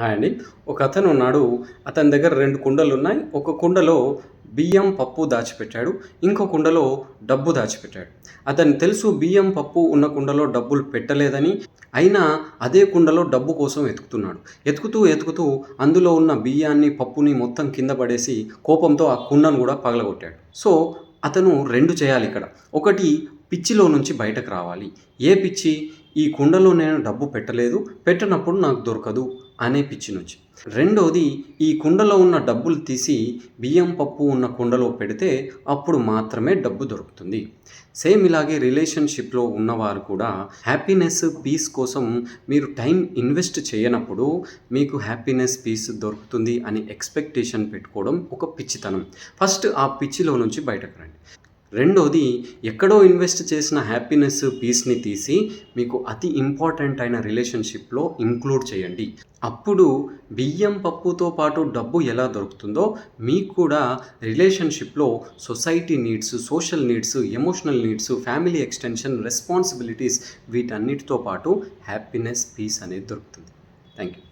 Hi అండి. ఒక అతను ఉన్నాడు. అతని దగ్గర రెండు కుండలు ఉన్నాయి. ఒక కుండలో బియ్యం పప్పు దాచిపెట్టాడు. ఇంకో కుండలో డబ్బు దాచిపెట్టాడు. అతను తెలుసు బియ్యం పప్పు ఉన్న కుండలో డబ్బులు పెట్టలేదని అయినా అదే కుండలో డబ్బు కోసం ఎతుకుతున్నాడు ఎతుకుతూ ఎతుకుతూ అందులో ఉన్న బియ్యాన్ని పప్పుని మొత్తం కింద పడేసి కోపంతో ఆ కుండను కూడా పగలగొట్టాడు. సో అతను రెండు చేయాలి ఇక్కడ. ఒకటి పిచ్చిలో నుంచి బయటకు రావాలి. ఏ పిచ్చి? ఈ కుండలో నేను డబ్బు పెట్టలేదు. పెట్టనప్పుడు నాకు దొరకదు అనే పిచ్చి నుంచి. రెండోది ఈ కుండలో ఉన్న డబ్బులు తీసి బియ్యం పప్పు ఉన్న కుండలో పెడితే అప్పుడు మాత్రమే డబ్బు దొరుకుతుంది. సేమ్ ఇలాగే రిలేషన్షిప్లో ఉన్నవారు కూడా హ్యాపీనెస్ పీస్ కోసం మీరు టైం ఇన్వెస్ట్ చేయనప్పుడు మీకు హ్యాపీనెస్ పీస్ దొరుకుతుంది అని ఎక్స్పెక్టేషన్ పెట్టుకోవడం ఒక పిచ్చితనం. ఫస్ట్ ఆ పిచ్చిలో నుంచి బయటకు రండి. రెండోది ఎక్కడో ఇన్వెస్ట్ చేసిన హ్యాపీనెస్ పీస్ని తీసి మీకు అతి ఇంపార్టెంట్ అయిన రిలేషన్షిప్లో ఇంక్లూడ్ చేయండి. అప్పుడు బియ్యం పప్పుతో పాటు డబ్బు ఎలా దొరుకుతుందో మీకు కూడా రిలేషన్షిప్లో society needs social needs emotional needs family extension responsibilities వీటన్నిటితో పాటు హ్యాపీనెస్ పీస్ అనేది దొరుకుతుంది. Thank you